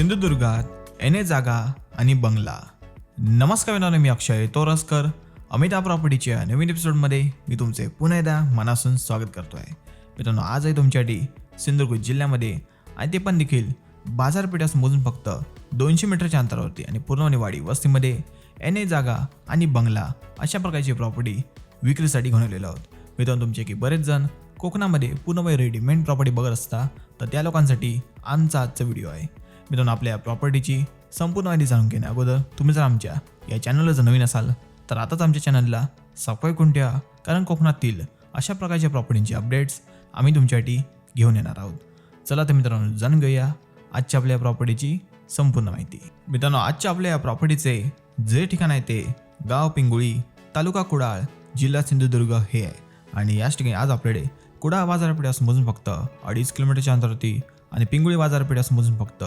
सिंधुदुर्गात N A जागा आणि बंगला. नमस्कार मित्रांनो मी अक्षय तोरसकर. अमिता प्रॉपर्टीच्या नवीन एपिसोडमध्ये मी तुमचे पुन्हा एकदा मनासून स्वागत करतो आहे मित्रांनो आज आहे तुमच्यासाठी सिंधुदुर्ग जिल्ह्यामध्ये आणि ते पण देखील बाजारपेठास मोजून फक्त दोनशे मीटरच्या अंतरावरती आणि पूर्णवणे वाडी वस्तीमध्ये एन ए जागा आणि बंगला अशा प्रकारची प्रॉपर्टी विक्रीसाठी घेऊन आहोत. मित्रांनो तुमचे की बरेच जण कोकणामध्ये पूर्णपणे रेडीमेड प्रॉपर्टी बघत असता तर त्या लोकांसाठी आमचा आजचा व्हिडिओ आहे. मित्रांनो आपल्या प्रॉपर्टीची संपूर्ण माहिती जाणून घेण्या अगोदर तुम्ही जर आमच्या या चॅनलला जर नवीन असाल तर आताच आमच्या चॅनलला सबस्क्राईब करून ठेवा कारण कोकणातील अशा प्रकारच्या प्रॉपर्टींचे अपडेट्स आम्ही तुमच्यासाठी घेऊन येणार आहोत. चला तर मित्रांनो जाणून घेऊया आजच्या आपल्या प्रॉपर्टीची संपूर्ण माहिती. मित्रांनो आजच्या आपल्या या प्रॉपर्टीचे जे ठिकाण आहे ते गाव पिंगुळी तालुका कुडाळ जिल्हा सिंधुदुर्ग हे आहे. आणि याच ठिकाणी आज आपल्याकडे कुडाळ बाजारपेठास मोजून फक्त अडीच किलोमीटरच्या अंतरावरती आणि पिंगुळी बाजारपेठास मोजून फक्त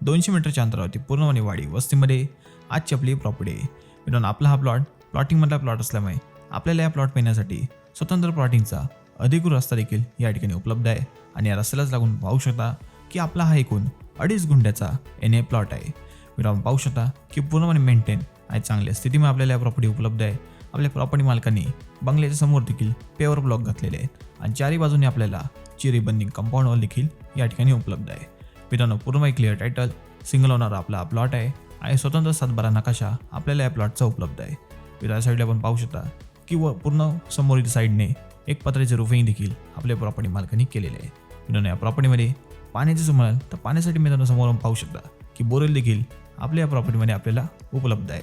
दोनशे मीटरच्या अंतरावरती पूर्णपणे वाडी वस्तीमध्ये आजची आपली प्रॉपर्टी आहे. मित्रांनो आपला हा प्लॉट प्लॉटिंगमधला प्लॉट असल्यामुळे आपल्याला या प्लॉट पेण्यासाठी स्वतंत्र प्लॉटिंगचा अधिकृत रस्ता देखील या ठिकाणी उपलब्ध आहे. आणि या रस्त्यालाच लागून पाहू शकता की आपला हा एकूण अडीच गुंठ्याचा एन ए प्लॉट आहे. मित्रांनो पाहू शकता की पूर्णपणे मेंटेन आणि चांगल्या स्थितीमध्ये आपल्याला या प्रॉपर्टी उपलब्ध आहे. आपल्या प्रॉपर्टी मालकांनी बंगल्याच्या समोर देखील पेवर ब्लॉक घातलेले आहेत. आणि चारही बाजूने आपल्याला चिरी बंदिंग देखील या ठिकाणी उपलब्ध आहे. मित्रांनो पूर्ण क्लिअर टायटल सिंगल ओनर आपला हा प्लॉट आहे आणि स्वतंत्र सातबारा नकाशा आपल्याला या प्लॉटचा उपलब्ध आहे. मित्रा साईडला आपण पाहू शकता की व पूर्ण समोरील साईडने एक पत्र्याचे रुफिंग देखील आपल्या प्रॉपर्टी मालकांनी केलेले आहे. मित्रांनो या प्रॉपर्टीमध्ये पाण्याचे जर म्हणाल तर पाण्यासाठी मित्रांनो समोर पाहू शकता की बोरेल देखील आपल्या प्रॉपर्टीमध्ये आपल्याला उपलब्ध आहे.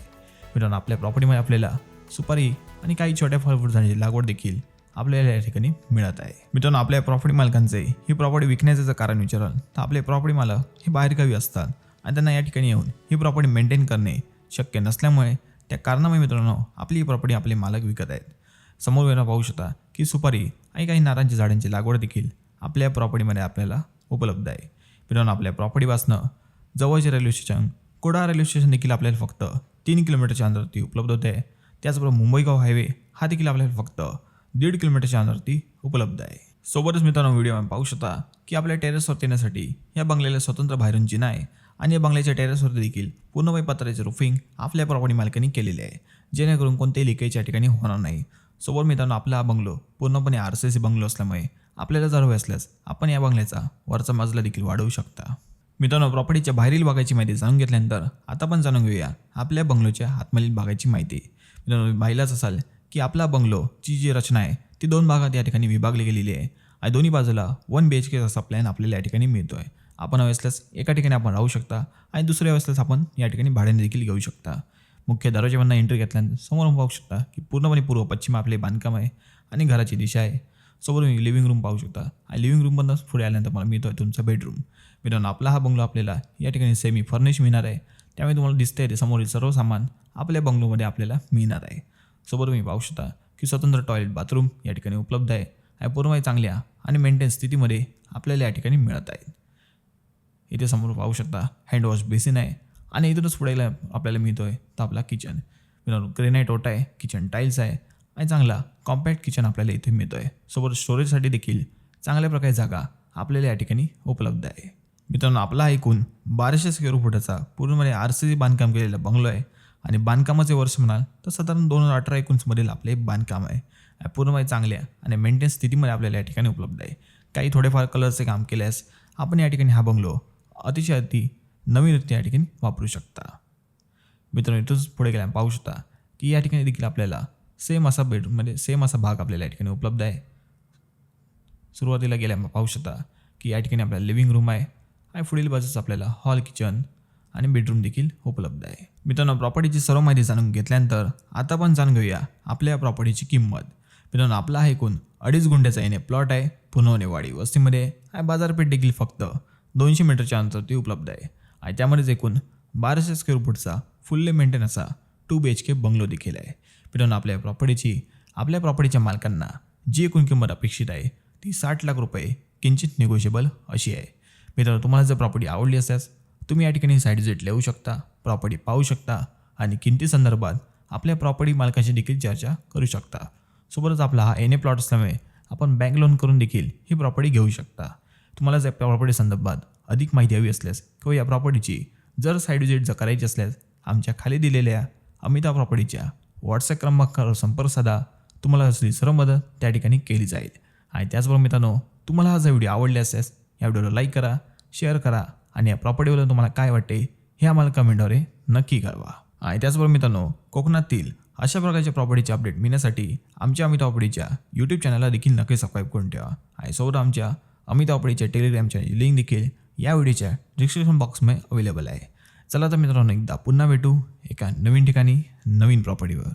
मित्रांनो आपल्या प्रॉपर्टीमध्ये आपल्याला सुपारी आणि काही छोट्या फळ झाडांची लागवड देखील आपल्याला या ठिकाणी मिळत आहे. मित्रांनो आपल्या प्रॉपर्टी मालकांचे ही प्रॉपर्टी विकण्याचं जर कारण विचाराल तर आपले प्रॉपर्टी मालक हे बाहेरगावी असतात आणि त्यांना या ठिकाणी येऊन ही प्रॉपर्टी मेंटेन करणे शक्य नसल्यामुळे त्या कारणामुळे मित्रांनो आपली ही प्रॉपर्टी आपले मालक विकत आहेत. समोर येणं पाहू शकता की सुपारी आणि काही नारांची झाडांची लागवड देखील आपल्या प्रॉपर्टीमध्ये आपल्याला उपलब्ध आहे. मित्रांनो आपल्या प्रॉपर्टीपासनं जवळचे railway station Koda railway station देखील आपल्याला फक्त तीन किलोमीटरच्या अंतरावरती उपलब्ध होते. त्याचबरोबर मुंबई गाव हायवे हा देखील आपल्याला फक्त दीड किलोमीटरच्या अंतरावरती उपलब्ध आहे. सोबतच मित्रांनो व्हिडिओ पाहू शकता की आपल्या टेरेसवरती येण्यासाठी या बंगल्याला स्वतंत्र बाहेरून जिना आहे आणि या बंगल्याच्या टेरेसवरती देखील पूर्णपणे पत्राचे रुफिंग आपल्या प्रॉपर्टी मालकांनी केलेले आहे. जेणेकरून कोणतेही लिकेज या ठिकाणी होणार नाही. सोबत मित्रांनो आपला हा बंगलो पूर्णपणे आर सी सी बंगलो असल्यामुळे आपल्याला जर हवे असल्यास आपण या बंगल्याचा वरचा मजला देखील वाढवू शकता. मित्रांनो प्रॉपर्टीच्या बाहेरील भागाची माहिती जाणून घेतल्यानंतर आता पण जाणून घेऊया आपल्या बंगलोच्या आतमधील भागाची माहिती. मित्रांनो पाहिलाच असाल की आपला बंगलोची जी रचना आहे ती दोन भागात या ठिकाणी विभागली गेलेली आहे. आणि दोन्ही बाजूला वन बी एच के असा प्लॅन आपल्याला या ठिकाणी मिळतो आहे आपण हवे असल्यास एका ठिकाणी आपण राहू शकता आणि दुसऱ्या असल्यास आपण या ठिकाणी भाड्याने देखील घेऊ शकता. मुख्य दरवाजामधनं एंट्री घेतल्यानंतर समोर पाहू शकता की पूर्णपणे पूर्व पश्चिम आपले बांधकाम आहे आणि घराची दिशा आहे. समोर तुम्ही लिव्हिंग रूम पाहू शकता. आणि लिव्हिंग रूममधनं पुढे आल्यानंतर मला मिळतो आहे तुमचा बेडरूम मित्रांनो आपला हा बंगलो आपल्याला या ठिकाणी सेमी फर्निश मिळणार आहे. त्यामुळे तुम्हाला दिसतंय ते समोरील सर्व सामान आपल्या बंगलोमध्ये आपल्याला मिळणार आहे. सोबत तुम्ही पाहू शकता की स्वतंत्र टॉयलेट बाथरूम या ठिकाणी उपलब्ध आहे. आणि पूर्णपणे चांगल्या आणि मेंटेन स्थितीमध्ये आपल्याला या ठिकाणी मिळत आहेत इथे समोर पाहू शकता हँडवॉश बेसिन आहे आणि इथूनच पुढे आपल्याला मिळतो आहे तर आपला किचन ग्रेनाईट ओटा आहे किचन टाईल्स आहे आणि चांगला कॉम्पॅक्ट किचन आपल्याला इथे मिळतो आहे सोबत स्टोरेजसाठी देखील चांगल्या प्रकारे जागा आपल्याला या ठिकाणी उपलब्ध आहे. मित्रांनो आपला एकूण बाराशे स्क्वेअर फुटाचा पूर्णपणे आर सी बांधकाम केलेला बंगलो आहे. आणि बांधकामाचे वर्ष म्हणाल तर साधारण दोन हजार अठरा एकोणीसमधील आपले बांधकाम आहे. पूर्णपणे चांगले चांगल्या आणि मेंटेन स्थितीमध्ये आपल्याला या ठिकाणी उपलब्ध आहे. काही थोडेफार कलरचे काम केल्यास आपण या ठिकाणी हा बंगलो अतिशय अति नवीनरित्या या ठिकाणी वापरू शकता. मित्रांनो इथूनच पुढे गेल्या पाहू शकता की या ठिकाणी देखील आपल्याला सेम असा बेडरूममध्ये म्हणजे सेम असा भाग आपल्याला या ठिकाणी उपलब्ध आहे. सुरुवातीला गेल्या पाहू शकता की या ठिकाणी आपल्याला लिव्हिंग रूम आहे आणि पुढील बाजूच आपल्याला हॉल किचन आणि बेडरूम देखील उपलब्ध आहे. मित्रांनो प्रॉपर्टीची सर्व माहिती जाणून घेतल्यानंतर आता पण जाणून घेऊया आपल्या प्रॉपर्टीची किंमत. मित्रांनो आपला हा एकूण अडीच गुंठ्याचा येणे प्लॉट आहे. पुनवणेवाडी वस्तीमध्ये आहे बाजारपेठ देखील फक्त दोनशे मीटरच्या अंतरावरती उपलब्ध आहे. आणि त्यामध्येच एकूण बाराशे स्क्वेअर फूटचा फुल्ली मेंटेन असा two B H K bungalow देखील आहे. मित्रांनो आपल्या प्रॉपर्टीची आपल्या प्रॉपर्टीच्या मालकांना जी एकूण किंमत अपेक्षित आहे ती साठ लाख रुपये किंचित निगोशिएबल अशी आहे. मित्रांनो तुम्हाला जर प्रॉपर्टी आवडली असल्यास तुम्ही या ठिकाणी साईड विजिट लिहू शकता प्रॉपर्टी पाहू शकता आणि किमती संदर्भात आपल्या प्रॉपर्टी मालकाशी देखील चर्चा करू शकता. सोबतच आपला हा एन ए प्लॉट असल्यामुळे आपण बँक लोन करून देखील ही प्रॉपर्टी घेऊ शकता. तुम्हाला जर प्रॉपर्टी संदर्भात अधिक माहिती हवी असल्यास किंवा या प्रॉपर्टीची जर साईड विजिट जर करायची असल्यास आमच्या खाली दिलेल्या अमिता प्रॉपर्टीच्या व्हॉट्सअप क्रमांकावर संपर्क साधा. तुम्हाला असली सर्व मदत त्या ठिकाणी केली जाईल. आणि त्याचबरोबर मित्रांनो तुम्हाला हा जर व्हिडिओ आवडले असल्यास या व्हिडिओला लाईक करा शेअर करा आणि या प्रॉपर्टीबद्दल तुम्हाला काय वाटते हे आम्हाला कमेंटद्वारे नक्की कळवा. आणि त्याचबरोबर मित्रांनो कोकणातील अशा प्रकारच्या प्रॉपर्टीचे अपडेट मिळण्यासाठी आमच्या अमिता प्रॉपर्टीच्या यूट्यूब चॅनलला देखील नक्की सबस्क्राईब करून ठेवा. आणि सोबत आमच्या अमिता प्रॉपर्टीच्या टेलिग्रामच्या लिंक देखील या व्हिडिओच्या डिस्क्रिप्शन बॉक्समध्ये अवेलेबल आहे. चला तर मित्रांनो एकदा पुन्हा भेटू एका नवीन ठिकाणी नवीन प्रॉपर्टीवर